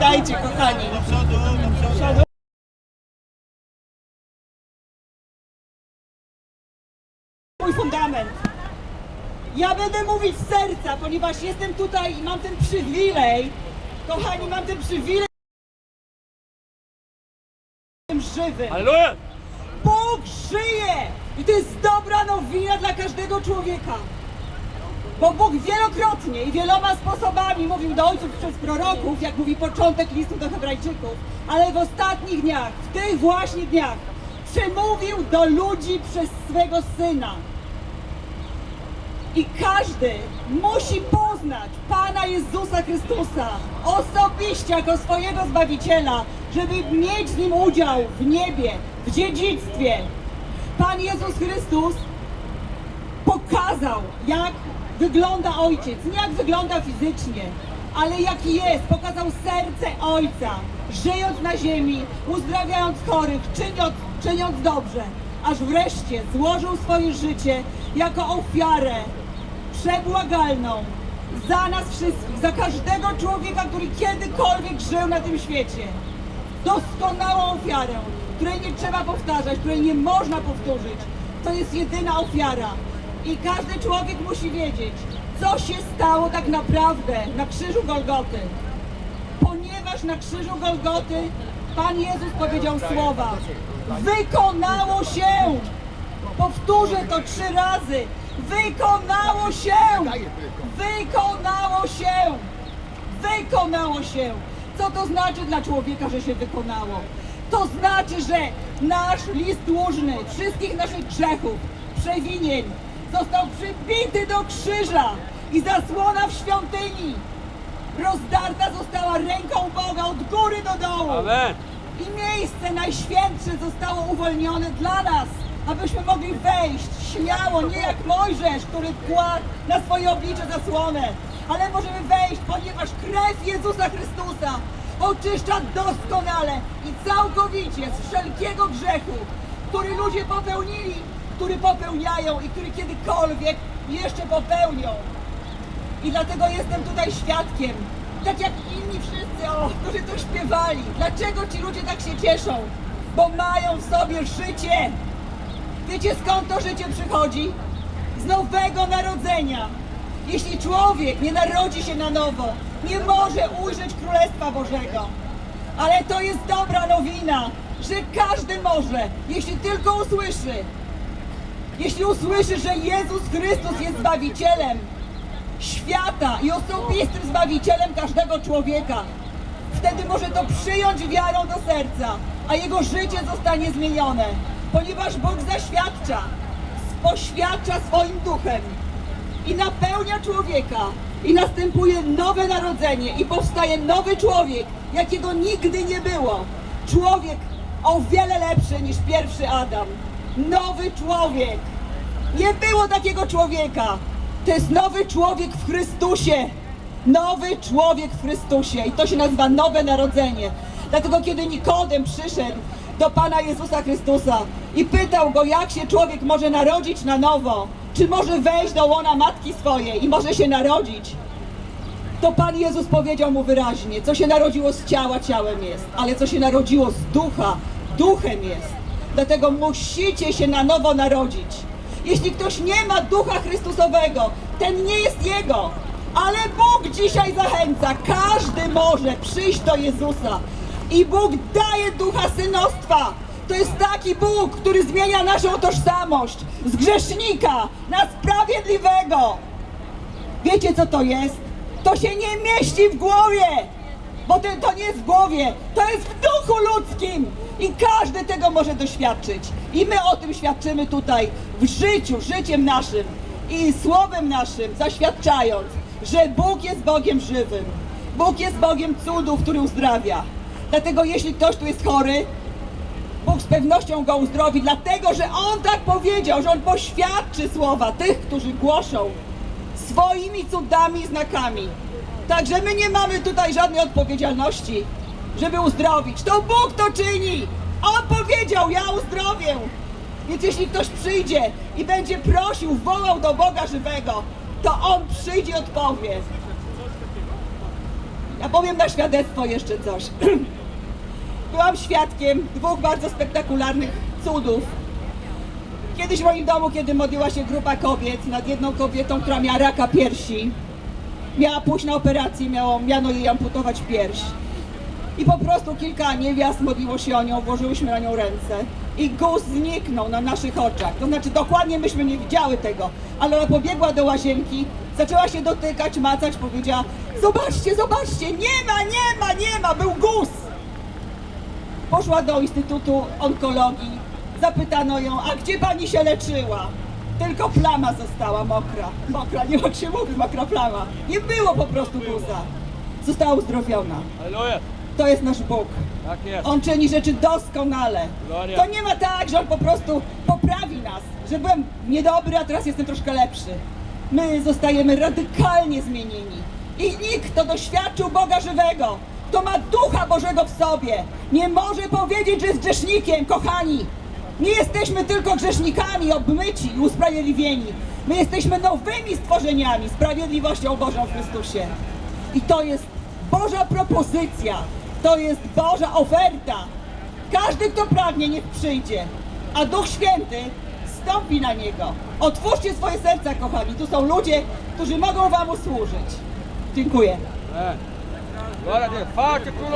Dajcie, kochani. Do przodu, do przodu. Mój fundament. Ja będę mówić z serca, ponieważ jestem tutaj i mam ten przywilej. Kochani, mam ten przywilej. Jestem żywym. Bóg żyje! I to jest dobra nowina dla każdego człowieka. Bo Bóg wielokrotnie i wieloma sposobami mówił do ojców przez proroków, jak mówi początek listu do Hebrajczyków, ale w ostatnich dniach, w tych właśnie dniach, przemówił do ludzi przez swego syna. I każdy musi poznać Pana Jezusa Chrystusa osobiście jako swojego Zbawiciela, żeby mieć z Nim udział w niebie, w dziedzictwie. Pan Jezus Chrystus pokazał, jak wygląda Ojciec, nie jak wygląda fizycznie, ale jaki jest. Pokazał serce Ojca, żyjąc na ziemi, uzdrawiając chorych, czyniąc, czyniąc dobrze, aż wreszcie złożył swoje życie jako ofiarę przebłagalną za nas wszystkich, za każdego człowieka, który kiedykolwiek żył na tym świecie. Doskonałą ofiarę, której nie trzeba powtarzać, której nie można powtórzyć. To jest jedyna ofiara. I każdy człowiek musi wiedzieć, co się stało tak naprawdę na krzyżu Golgoty. Ponieważ na krzyżu Golgoty Pan Jezus powiedział słowa Wykonało się! Powtórzę to trzy razy. Wykonało się! Wykonało się! Wykonało się! Co to znaczy dla człowieka, że się wykonało? To znaczy, że nasz list dłużny wszystkich naszych grzechów, przewinień został przybity do krzyża i zasłona w świątyni rozdarta została ręką Boga od góry do dołu. Amen. I miejsce najświętsze zostało uwolnione dla nas, abyśmy mogli wejść śmiało, nie jak Mojżesz, który kładł na swoje oblicze zasłonę, ale możemy wejść, ponieważ krew Jezusa Chrystusa oczyszcza doskonale i całkowicie z wszelkiego grzechu, który ludzie popełnili, który popełniają i który kiedykolwiek jeszcze popełnią. I dlatego jestem tutaj świadkiem. Tak jak inni wszyscy, o, którzy tu śpiewali. Dlaczego ci ludzie tak się cieszą? Bo mają w sobie życie. Wiecie skąd to życie przychodzi? Z nowego narodzenia. Jeśli człowiek nie narodzi się na nowo, nie może ujrzeć Królestwa Bożego. Ale to jest dobra nowina, że każdy może, jeśli tylko usłyszy. Jeśli usłyszy, że Jezus Chrystus jest Zbawicielem, świata i osobistym Zbawicielem każdego człowieka. Wtedy może to przyjąć wiarą do serca, a jego życie zostanie zmienione, ponieważ Bóg zaświadcza, poświadcza swoim duchem i napełnia człowieka i następuje nowe narodzenie i powstaje nowy człowiek, jakiego nigdy nie było. Człowiek o wiele lepszy niż pierwszy Adam. Nowy człowiek. Nie było takiego człowieka. To jest nowy człowiek w Chrystusie. Nowy człowiek w Chrystusie. I to się nazywa nowe narodzenie. Dlatego kiedy Nikodem przyszedł do Pana Jezusa Chrystusa i pytał go, jak się człowiek może narodzić na nowo, czy może wejść do łona matki swojej i może się narodzić, to Pan Jezus powiedział mu wyraźnie, co się narodziło z ciała, ciałem jest, ale co się narodziło z ducha, duchem jest. Dlatego musicie się na nowo narodzić. Jeśli ktoś nie ma ducha Chrystusowego, ten nie jest jego. Ale Bóg dzisiaj zachęca, każdy może przyjść do Jezusa. I Bóg daje ducha synostwa. To jest taki Bóg, który zmienia naszą tożsamość z grzesznika na sprawiedliwego. Wiecie co to jest? To się nie mieści w głowie, bo to, to nie jest w głowie, to jest w duchu ludzkim i każdy tego może doświadczyć. I my o tym świadczymy tutaj w życiu, życiem naszym i słowem naszym, zaświadczając, że Bóg jest Bogiem żywym. Bóg jest Bogiem cudów, który uzdrawia. Dlatego jeśli ktoś tu jest chory, Bóg z pewnością go uzdrowi, dlatego że On tak powiedział, że On poświadczy słowa tych, którzy głoszą swoimi cudami i znakami. Także my nie mamy tutaj żadnej odpowiedzialności, żeby uzdrowić. To Bóg to czyni. On powiedział, ja uzdrowię. Więc jeśli ktoś przyjdzie i będzie prosił, wołał do Boga żywego, to On przyjdzie i odpowie. Ja powiem na świadectwo jeszcze coś. Byłam świadkiem dwóch bardzo spektakularnych cudów. Kiedyś w moim domu, kiedy modliła się grupa kobiet nad jedną kobietą, która miała raka piersi, miała pójść na operację, miało, miano jej amputować pierś. I po prostu kilka niewiast modliło się o nią, włożyłyśmy na nią ręce i guz zniknął na naszych oczach. To znaczy dokładnie myśmy nie widziały tego, ale ona pobiegła do łazienki, zaczęła się dotykać, macać, powiedziała zobaczcie, zobaczcie, nie ma, nie ma, nie ma, był guz. Poszła do Instytutu Onkologii, zapytano ją, a gdzie pani się leczyła? Tylko plama została mokra. Mokra, nie jak się mówi, mokra plama. Nie było po prostu guza. Została uzdrowiona. Aleluja! To jest nasz Bóg. Tak jest. On czyni rzeczy doskonale. Gloria. To nie ma tak, że On po prostu poprawi nas, że byłem niedobry, a teraz jestem troszkę lepszy. My zostajemy radykalnie zmienieni. I nikt, kto doświadczył Boga żywego, kto ma Ducha Bożego w sobie, nie może powiedzieć, że jest grzesznikiem, kochani. Nie jesteśmy tylko grzesznikami obmyci i usprawiedliwieni. My jesteśmy nowymi stworzeniami, sprawiedliwością Bożą w Chrystusie. I to jest Boża propozycja, to jest Boża oferta. Każdy, kto pragnie, niech przyjdzie, a Duch Święty stąpi na niego. Otwórzcie swoje serca, kochani. Tu są ludzie, którzy mogą Wam usłużyć. Dziękuję.